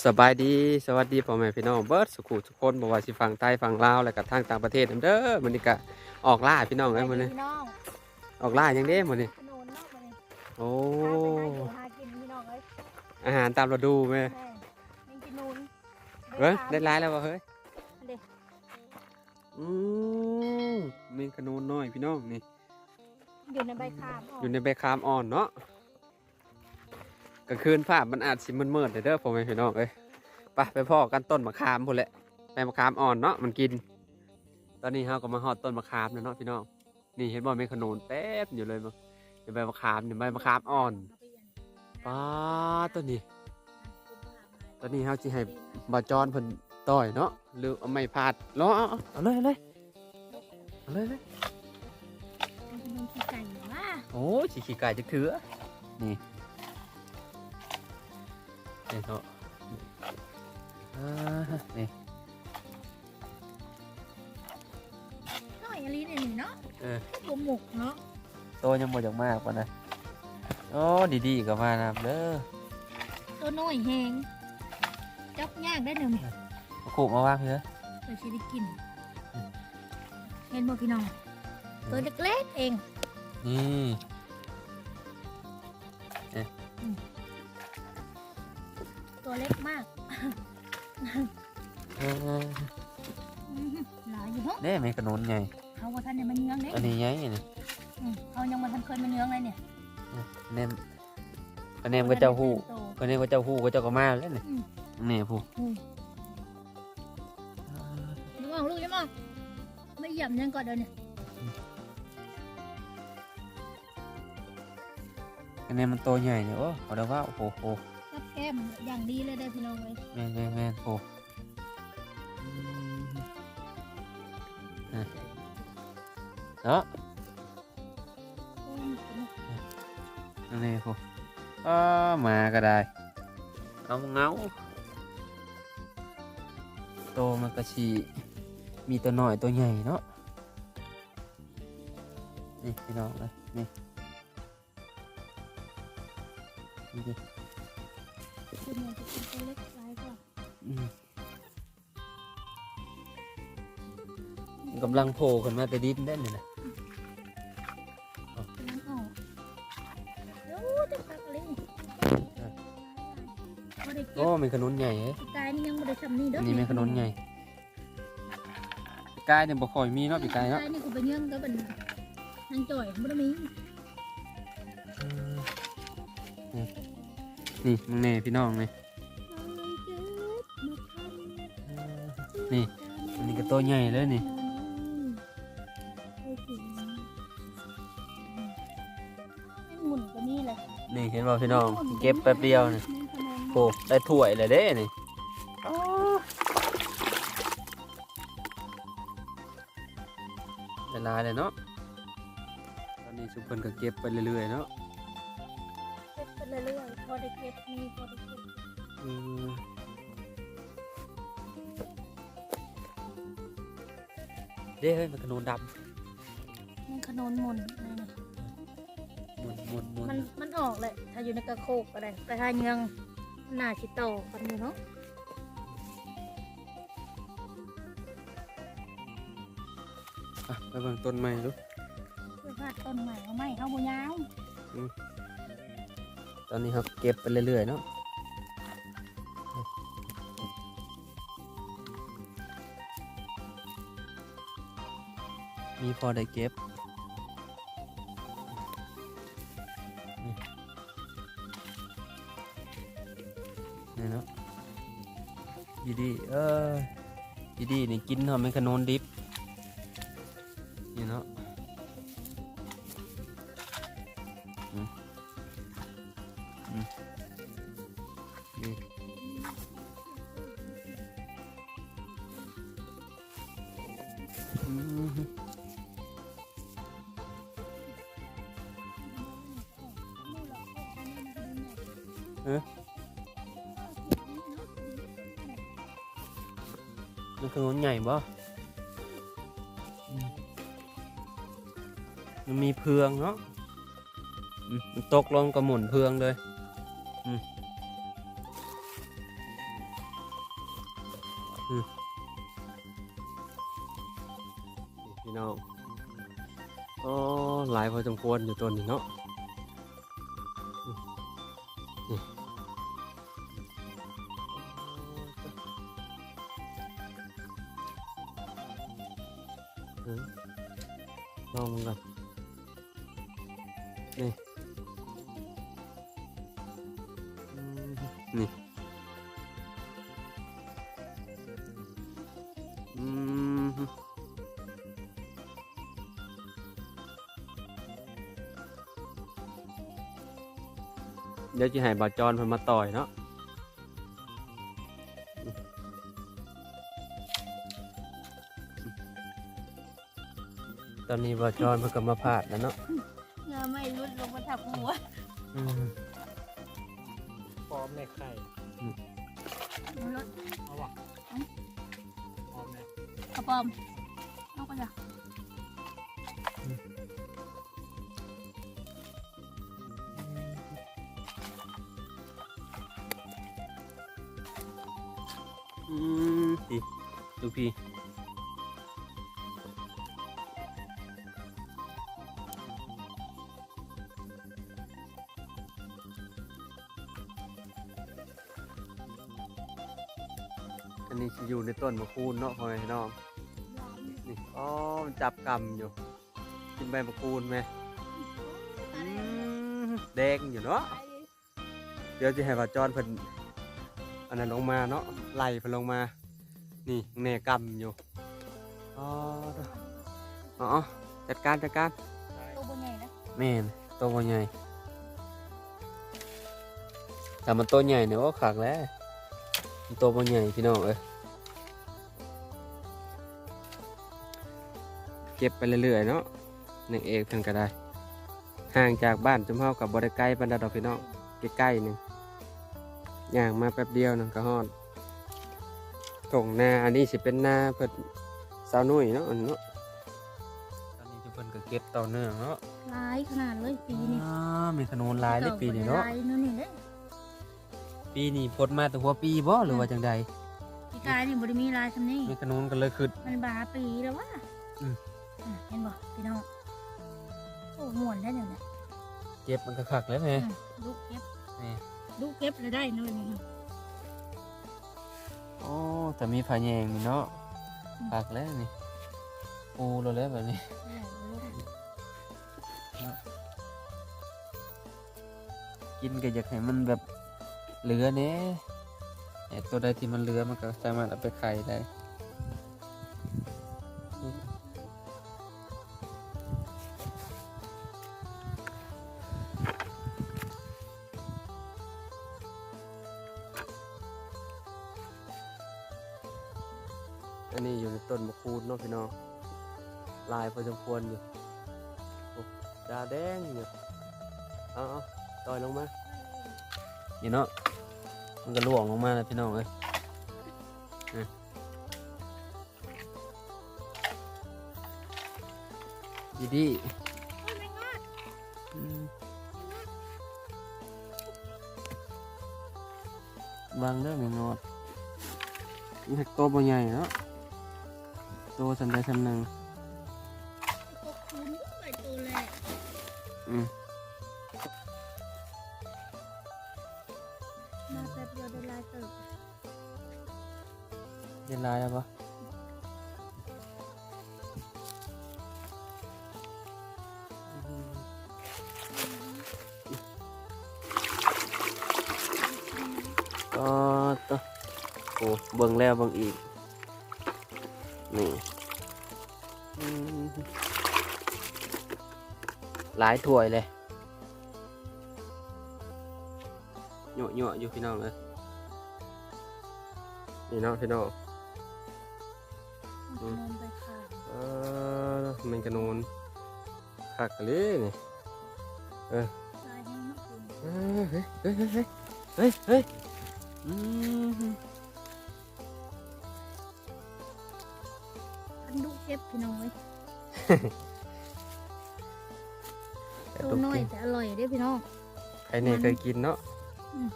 สบายดีสวัสดีพ่อแม่พี่น้องเบิร์ดสุขุทุกคนบอกว่าสิฟังใต้ฟังลาวและกับทางต่างประเทศนำเด้อมันนี่ก็ออกล่าพี่น้องเอ้ยมันนี่พี่น้องออกล่าอย่างเด้มันนี่ขนุนเนาะมันนี่โอ้หากินพี่น้องเอ้ยอาหารตามฤดูแม่แม่ยังกินนูนเฮ้ยได้ร้ายแล้ววะเฮ้ยเด็กอืมมีขนุนน้อยพี่น้องนี่อยู่ในใบขามอยู่ในใบคามอ่อนเนาะก ลางคืนภาพมันอาจสิมันมืดๆเด้อพ่อแม่พี่น้องเอ้ยไปไปพ่อกันต้นมะขามพุ่นแหละใบมะขามอ่อนเนาะมันกิน ตอนนี้เราก็มาฮอดต้นมะขามแล้วเนาะพี่น้องนี่เห็นบ่มีขนุนเต็มอยู่เลยมั้งในใบมะขามนี่ใบมะขามอ่อนป้าดตัวนี้ตอนนี้เราจะให้บาจอนเพิ่นต่อยเนาะหรือเอาไม้พาดล้อเอาเอาเอาเลยเอาเลยเอาเลยเลยมันขี้ไก่ว่าโอ้ยขี้ไก่จะเถือนี่ นี่เนาะอ่านี่น้อยอลีนี่เนาะเออตัวหมกเนาะโตยังบ่จากมากปะนะโอ้ดีๆกับมานะเด้อตัวน้อยแหงจับยากได้หนึ่งมาขู่มาว่างเถอะเดี๋ยวชีได้กินเห็นบ่พี่น้องตัวเล็กๆเองนี่ ตัวเล็กมากเออหลายอยู่เนาะนี่มีขนุนไงเขาว่าท่านเนี่ยมันเนื้องเด้อันนี้ไงนี่อืมเขายังมาทันเคยมาเนื้องเลยเนี่ยเนมอันเนมก็เจ้าหู้โตอันนี้ก็เจ้าหู้ก็เจ้าก็มาแล้วนี่อืมนี่ผู้ลูกเอาลูกยังมองไม่หย่ำยังก่อนเดี๋ยวนี้อันนี้มันโตใหญ่เนี่ยโอ้ขอได้ว่าโอ้โห แต้มอย่างดีเลยได้พี่น้องเลยแม่นแม่นแม่นโหอืมอะเนาะอันนี้ผู้อ้ามาก็ได้เอาเงาโตมันก็ชีมีตัวน้อยตัวใหญ่เนาะนี่พี่น้องเลยนี่นี่ดิ คุณเนี่ยจะเป็นตัวเล็กร้ายกว่า อืมกำลังโผล่ขึ้นมาแต่ดินได้เลยนะน้ำออกโอ้จะตักอะไรนี่ไม่ได้เก็โอ้บมีขนุนใหญ่เอ้ยกายนี่ยังไม่ได้ทำนี่เด้อัอนนี้มีขนุนใหญ่ปีกายเนี่ยบ่ค่อยมีเนาะปีกายเนาะกายนี่กูไปเยื่องก็เป็นนางจ่อยไม่ได้มีนี่ นี่มึงเน่พี่น้องนี่นี่อันนี้ก็ตัวใหญ่เลยนี่หมุนก็นี่แหละนี่เห็นบ่พี่น้องเก็บแป๊บเดียวนี่โอ้ได้ถ้วยเลยเด้นี่เวลายเลยเนาะตอนนี้ชุมเพิ่นก็เก็บไปเรื่อยๆเนาะ เก็บไปเรื่อยๆพอได้เก็บมีพอได้เก็บอืมเด้เฮ้ยมันขนุนดมันขนนหมุนำมุนมุนมุนมันมันออกเลยถ้าอยู่ในกระโคกก็ได้แต่ถ้ายังหน้าชิโตกันอยู่เนาะอะไปเบิ่งต้นไม้ดู เพื่อพาดต้นใหม่เอาไม้เข้าบ่ยาว ตอนนี้ครับเก็บไปเรื่อยๆเนาะมีพอได้เก็บนี่เนาะดีดีเออดีดีนี่กินเนาะเป็นขนมดิบ มันคือมันใหญ่บ่อืมมันมีเพืองเนาะอืมมันตกลงกระหมุนเพืองเลยอืมอืมนี่พี่น้องโอ้หลายพอสมควรอยู่ตัวนี้เนาะ เดี๋ยวจะให้บาจอนเพิ่นมาต่อยเนาะตอนนี้บาจอนเพิ่นก็มาพาดแล้วเนาะเงาไม่รุดลงมาทับหัวอืมพร้อมในไข่รถเอาวะพร้อมในกระปอมเอาไปจ้ะ ดูพี่อันนี้จะอยู่ในต้นมะคูนเนาะพ่อแม่พี่น้องนี่อ๋อมันจับกำอยู่กินใบมะกรูดไหมอืมแดงอยู่เนาะเดี๋ยวจะให้ว่าจอนเพิ่นอันนั้นลงมาเนาะไล่เพิ่นลงมา นี่แน่กำอยู่อ๋อเด้ออ๋อจัดการจัดการตัวบนใหญ่นะแม่นตัวบ่ใหญ่แต่มันตัวใหญ่เนี่ยโอ้ขักแล้วมันตัวบ่ใหญ่พี่น้องเอ้ยเก็บไปเรื่อยๆเนาะนางเอกเพิ่นก็ได้ ห่างจากบ้านจุมเฮากับบ่ได้ไกลปานใดดอกพี่น้องใกล้ๆหนึงย่างมาแป๊บเดียวนึงก็ฮอด ตรงนาอันนี้สิเป็นนาเพิ่นสาวนุ่ยเนาะอันเนาะตอนนี้จุเพิ่นก็เก็บต่อเนื่องเนาะลายขนาดเลยปีนี้อ่ามีขนูนลายเลยปีนี้เนาะลายนู่นนี่เลยปีนี้พดมาแต่หัวปีบ่หรือว่าจังใดปีกายนี่บริมีลายคำนี้มีขนูนกันเลยคือมันบาปีแล้ววะอืมอะเห็นบ่พี่น้องโอ้ม่วนได้เนี่ยนะเจ็บมันก็คักแล้วแม่อืมลูกเก็บนี่ลูกเก็บเลยได้นู่นนี่ โอ้แต่มีผาแยงนี่เนาะปากแล้วนี่ปูเราแล้วแบบนี้กินก็อยากให้มันแบบเหลือเน่ไอตัวใดที่มันเหลือมันก็สามารถเอาไปไข่ได้ ดาแดงอยู่เอาเอาต่อยลงมานี่เนาะมันก็ล่วงลงมาแล้วพี่น้องเอ้ยอะดีดีอืมบางเรื่องไม่งอดมันหักตัวบ่ใหญ่เนาะตัวสำได้สำหนึ่ง มาแป๊บเดียวได้ลายเติบเรียนลายแล้วปะก็ตัวโอ้เบิ่งแล้วเบิ่งอีก นี่ หลายถ้วยเลยหยวหยวอยู่พี่น้องเลยนี่เนาะพี่น้องมันนอนไปค่ะเออมันกระนูนคักกะเลยนี่ลายให้นักคุณเอ้ยเฮ้ยเฮ้ยเฮ้ยเฮ้ยเฮ้ยอืมอันลูกเก็บพี่น้องเว้ยแต่ตัวตุ๊กน้อยกินแต่อร่อยเด้อพี่น้อง ใครเนี่ยเคยกินเนาะอืม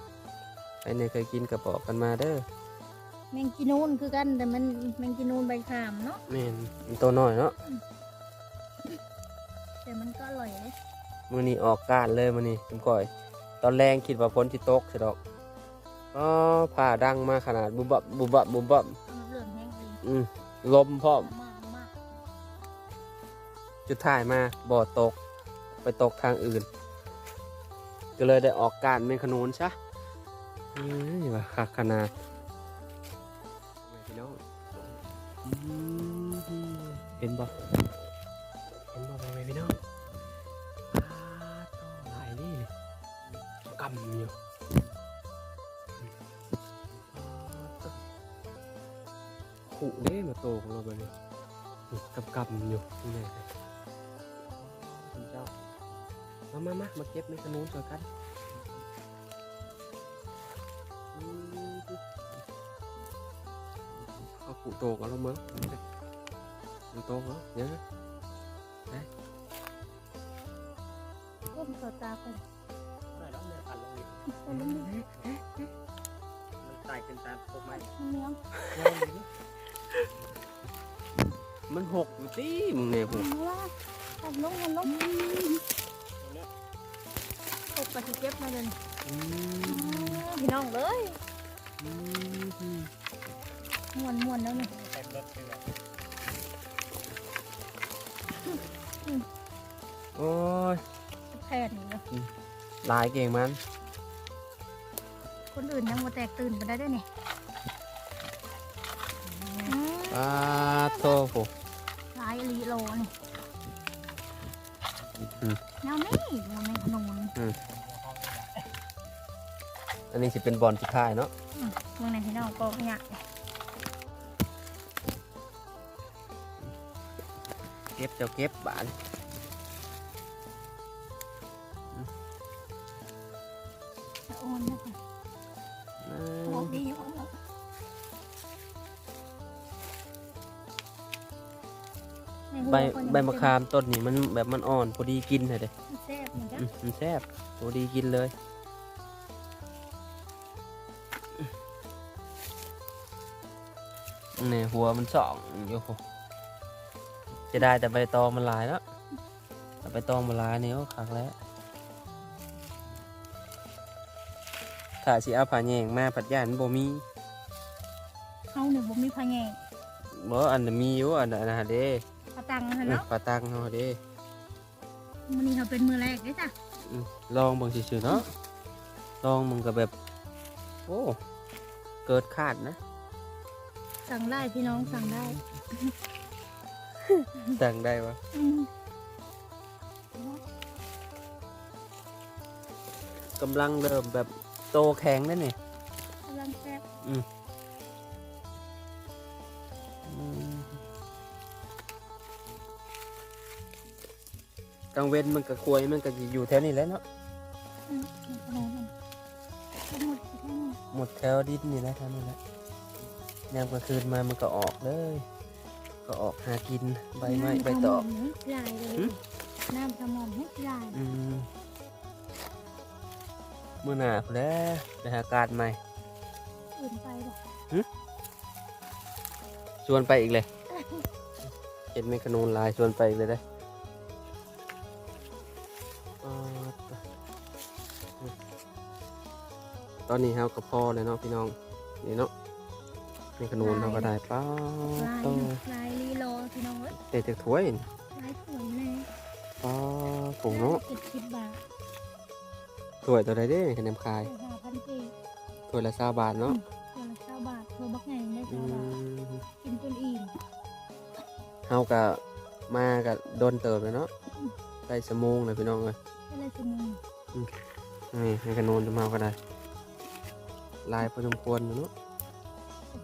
ใครเนี่ยเคยกินกระบอกกันมาเด้อมงกินูนคือกันแต่มันแมงกินูนใบขามเนาะแม่นมันตัวน้อยเนาะแต่มันก็อร่อยเลยมื้อนี้ออกการเลยมื้อนี้จุมก่อย ตอนแรงคิดว่าฝนสิตกสิดอกอ๋อผ่าดังมาขนาดบุบบับบุบบับบุบบับมันเหลืองแห้งดีอืมลมพร้อมมากมากจุดถ่ายมาบ่อตก ไปตกทางอื่น ก็เลยได้ออกการเป็นขนุนซะอืมว่าคักขนาดพี่น้องเห็นบ่เห็นบ่ไปไหมพี่น้องปลาโตหลายนี่นี่กำอยู่ขู่เด้มาโตของเราไปเลยกำกำอยู่นี่ไงคุณเจ้า มามามามาเก็บในขนุนสวยกันอืมเอา cụ tổ của nó mới มันโตเหรอเดี๋ยวนะก้มต่อตาก่อนได้แล้วเนี่ยตัดลงอีกตัวลุ้นมันมันตายขึ้นตามต้นไม้เหนียวมันหกอยู่สิมึงเนี่ยผมมันว่าตัดลงมันลงต กไปที่เก็บมาเลยอืมพี่น้องเลยอืมม้วนม้วนๆแล้วนี่เต็มรถเลยโอ้ยแค่นี้เนาะลายเก่งมัน คนอื่นยังมาแตกตื่นไปได้ด้วยนี่อืมปลาโตโหหลายลีโลนี่อืมแนวนี้มันในขนม อันนี้สิเป็นบอลสุดท้ายเนาะเมืองในพี่น้องก็เนี่ยเก็บเจ้าเก็บบานจะโอนนะคะอืบอมกดีอยู่ในหัวใบก็ยังใบมะขามต้นนี้มันแบบมันอ่อนพอดีกินเลยเด้มันแซ่บเหมือนกันอืมมันแซ่บพอดีกินเลย นี่หัวมันสองอยู่โหจะได้แต่ใบตองมันหลายแล้วแต่ใบตองมันหลายนี่ก็คักแล้วถ้าสิเอาผ่าแยงมาผัดย่านบ่มีเขาหนึ่งบ่มีพะแงงบ่อันน่ะมีอยู่อันน่ะอันน่ะเด้ปลาตังนะเออเนาะปลาตังเฮาเด้มันนี่เขาเป็นมือแรกเด้จ้ะอืมลองเบิ่งซื่อๆเนาะลองมึงก็แบบ โอ้ เกิดคาดนะ สั่งได้พี่น้องสั่งได้สั่งได้วะอืมกำลังเริ่มแบบโตแข็งแล้วนี่กำลังแซ่บอืมกลางเว้นมันก็ควยมันก็สิอยู่แถวนี้แหล้วเนาะอืมขนมมันทั้งหมดทั้งหมดหมดแถวดินนี่แหละแถวนี้แหละ ยามกลางคืนมามันก็ออกเลย ก็ออกหากินใบไม้ใบตอกน้ำขมให้ลายเลยหึน้ำขมอมให้ลายอืมมื่อหน้าพนแหล้วไปหาการใหม่อื่นไปบ่ชวนไปอีกเลย เห็นไหมขนูนลายชวนไปอีกเลยได้ออตอนนี้เฮากับพ่อเลยเนาะพี่น้องนี่เนาะ นี่ขนูนเราก็ได้ป้าลายโตลายลีโลพี่น้องเอ้ยเตะจากถ้วยนี่ลายสวยเลยป้าผงเนาะเจ็ดสิบบาทถ้วยตัวใดเด้คะแนนคายห้าพันปีถ้วยละสาบาทเนาะตัวละเก้าบาทตัวบักไงได้อืเก้าบาทมกินจนอิ่มเฮากะมากับโดนเติบเลยเนาะได้สมงเลยพี่น้องเลยก็เลยจะมึงนี่ให้ขนูนจะมาก็ได้ลายพอสมควรอยู่เนาะจะ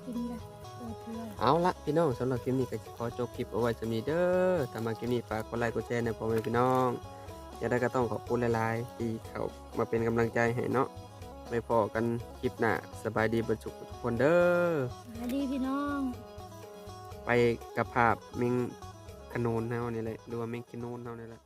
กินกันตัวเพื่อเอาละพี่น้องสำหรับคลิปนี้ก็ขอจบคลิปเอาไว้จะมีเด้อถ้ามาคลิปนี้ฝากกดไลค์กดแชร์ในพ่อแม่พี่น้องอย่าได้ก็ต้องขอบคุณหลายๆที่เขามาเป็นกำลังใจให้เนาะไม่พอกันคลิปหน้าสบายดีบรรจุกทุกคนเด้อสวัสดีพี่น้อง ไปกับภาพเมงขนูนเฮานี่แหละหรือว่าเมงกินูนเฮานี่แหละ